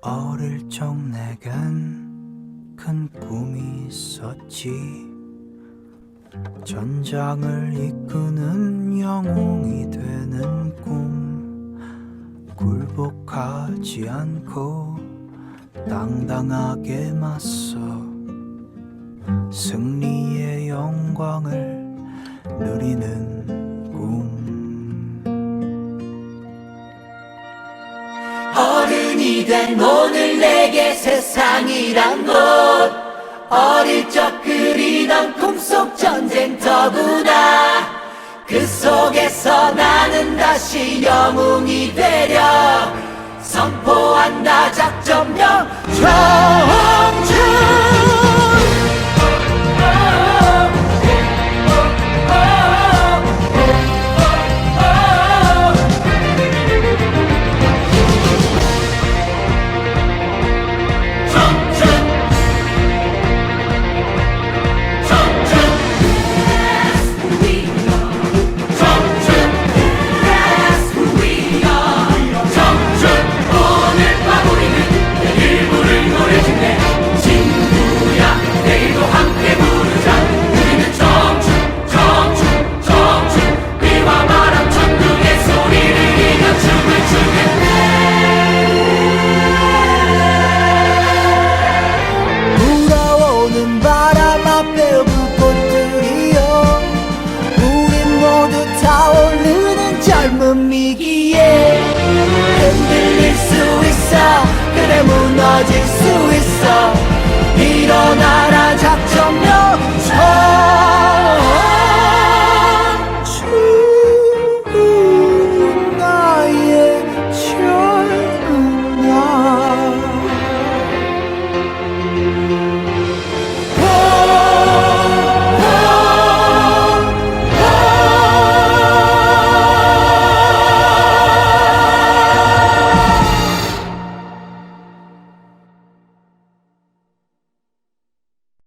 어릴 적 내겐 큰 꿈이 있었지. 전장을 이끄는 영웅이 되는 꿈 굴복하지 않고 당당하게 맞서 승리의 영광을 누리는 이된 오늘 내게 세상이란 곳. 어릴 적 그리던 꿈속 전쟁터구나 그 속에서 나는 다시 영웅이 되려 선포한다 작전명 무너질 수 있어. 일어나